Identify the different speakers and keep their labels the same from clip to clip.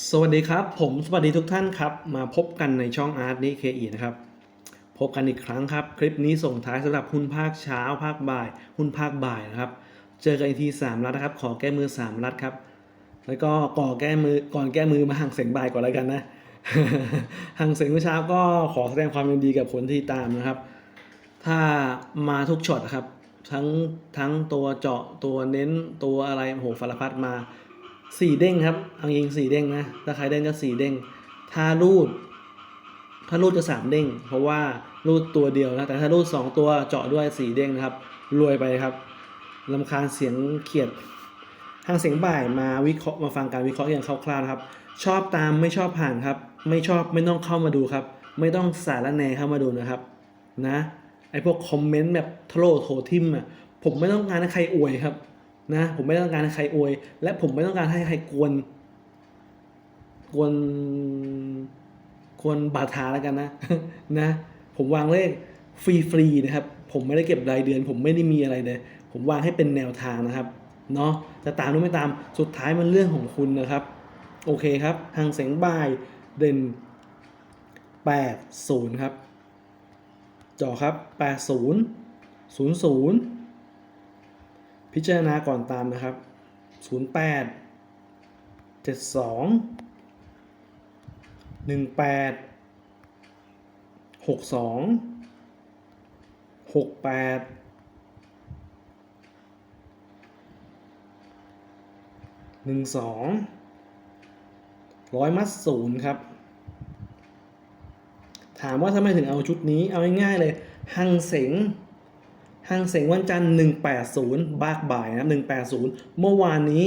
Speaker 1: สวัสดีครับ ผมสวัสดีทุกท่านครับ มาพบกันในช่องอาร์ตนี้เคอีนะครับ พบกันอีกครั้งครับ คลิปนี้ส่งท้ายสำหรับหุ้นภาคเช้า ภาคบ่าย หุ้นภาคบ่ายนะครับ เจอกันอีกทีสามรัฐนะครับ ขอแก้มือสามรัฐครับ แล้วก็ก่อแก้มือก่อนแก้มือมาห่างเสียงบ่ายก่อนแล้วกันนะห่างเสียงเมื่อเช้าก็ขอแสดงความยินดีกับคนที่ตามนะครับ ถ้ามาทุกช็อตครับทั้งทั้งตัวเจาะตัวเน้นตัวอะไรโอ้โหสารพัดมา สี่เด้งครับเอายิงสี่เด้งนะถ้าใครเด้งก็สี่เด้งถ้ารูด ถ้ารูดจะสามเด้ง เพราะว่ารูดตัวเดียวนะแต่ถ้ารูดสองตัวเจาะด้วยสี่เด้งนะครับรวยไปครับลำคาญเสียงเขียดทางเสียงบ่ายมาวิเคราะห์มาฟังการวิเคราะห์อย่างคร่าวๆนะครับ ชอบตามไม่ชอบผ่านครับ ไม่ชอบไม่ต้องเข้ามาดูครับ ไม่ต้องสารแนเข้ามาดูนะครับ นะไอพวกคอมเมนต์แบบทะโลโถทิมอะผมไม่ต้องการให้ใครอวยครับ นะผมไม่ต้องการให้ใครอวย และผมไม่ต้องการให้ใครกวน กวนกวนบาทาแล้วกันนะนะ ผมวางเลขฟรีๆนะครับ ผมไม่ได้เก็บรายเดือน ผมไม่ได้มีอะไรเลยผมวางให้เป็นแนวทางนะครับเนาะจะตามหรือไม่ตามสุดท้ายมันเรื่องของคุณนะครับ โอเคครับทางเสียงบ่ายเด่น80 ครับ จอครับ 80 00 พิจารณาก่อนตามนะครับ 08 72 18 62 68 หนึ่งสองร้อยมัดศูนย์ครับ ถามว่าทำไมถึงเอาชุดนี้เอาง่ายๆเลย หังเสง หางเสงวันจันทร์180 บากบ่ายนะครับ180 เมื่อวานนี้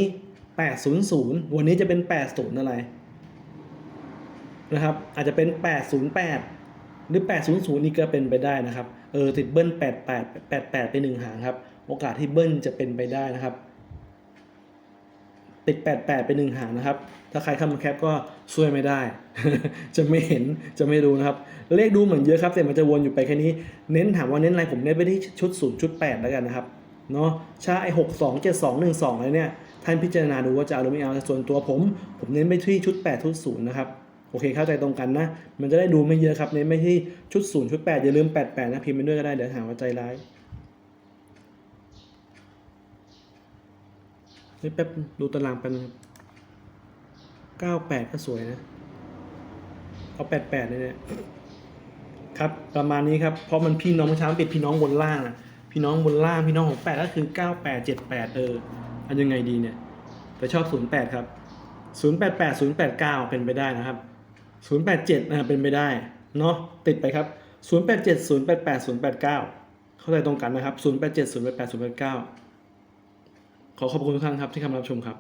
Speaker 1: 800 วันนี้จะเป็น 80 อะไรนะครับ อาจจะเป็น 808 หรือ 800 นี่ก็เป็นไปได้นะครับ เออติดเบิ้ล 88 88 ไปหนึ่งหางครับ โอกาสที่เบิ้ลจะเป็นไปได้นะครับ ติด 88ไปหนึ่งหางนะครับ ถ้าใครเข้ามาแคปก็ช่วยไม่ได้ จะไม่เห็นจะไม่รู้นะครับ เลขดูเหมือนเยอะครับแต่มันจะวนอยู่ไปแค่นี้ เน้นถามว่าเน้นอะไรผมเน้นไปที่ชุด 0 ชุด 8 แล้วกันนะครับเนาะใช่ไอ้หกสองเจ็ดสองหนึ่งสองอะไรเนี่ย ท่านพิจารณาดูว่าจะเอาหรือไม่เอาส่วนตัวผม ผมเน้นไปที่ชุด 8 ชุด0นะครับโอเคเข้าใจตรงกันนะ มันจะได้ดูไม่เยอะครับเน้นไปที่ชุด0ชุด 8 อย่าลืม 88 นะพิมพ์ไปด้วยก็ได้เดี๋ยวหาว่าใจร้าย นี่แป๊บดูตารางแป๊บนึงครับเก้าแปดก็สวยนะ เอาแปดแปดเนี่ยครับ ประมาณนี้ครับ เพราะมันพี่น้องเช้าปิดพี่น้องบนล่างอะพี่น้องบนล่างพี่น้องของแปดก็คือเก้าแปดเจ็ดแปดเอออันยังไงดีเนี่ยแต่ชอบศูนย์แปดครับศูนย์แปดแปดศูนย์แปดเก้าเป็นไปได้นะครับศูนย์แปดเจ็ดนะเป็นไปได้เนาะติดไปครับศูนย์แปดเจ็ดศูนย์แปดแปดศูนย์แปดเก้าเข้าใจตรงกันนะครับศูนย์แปดเจ็ดศูนย์แปดแปดศูนย์แปดเก้า ขอขอบคุณทุกท่านครับที่เข้ามารับชมครับ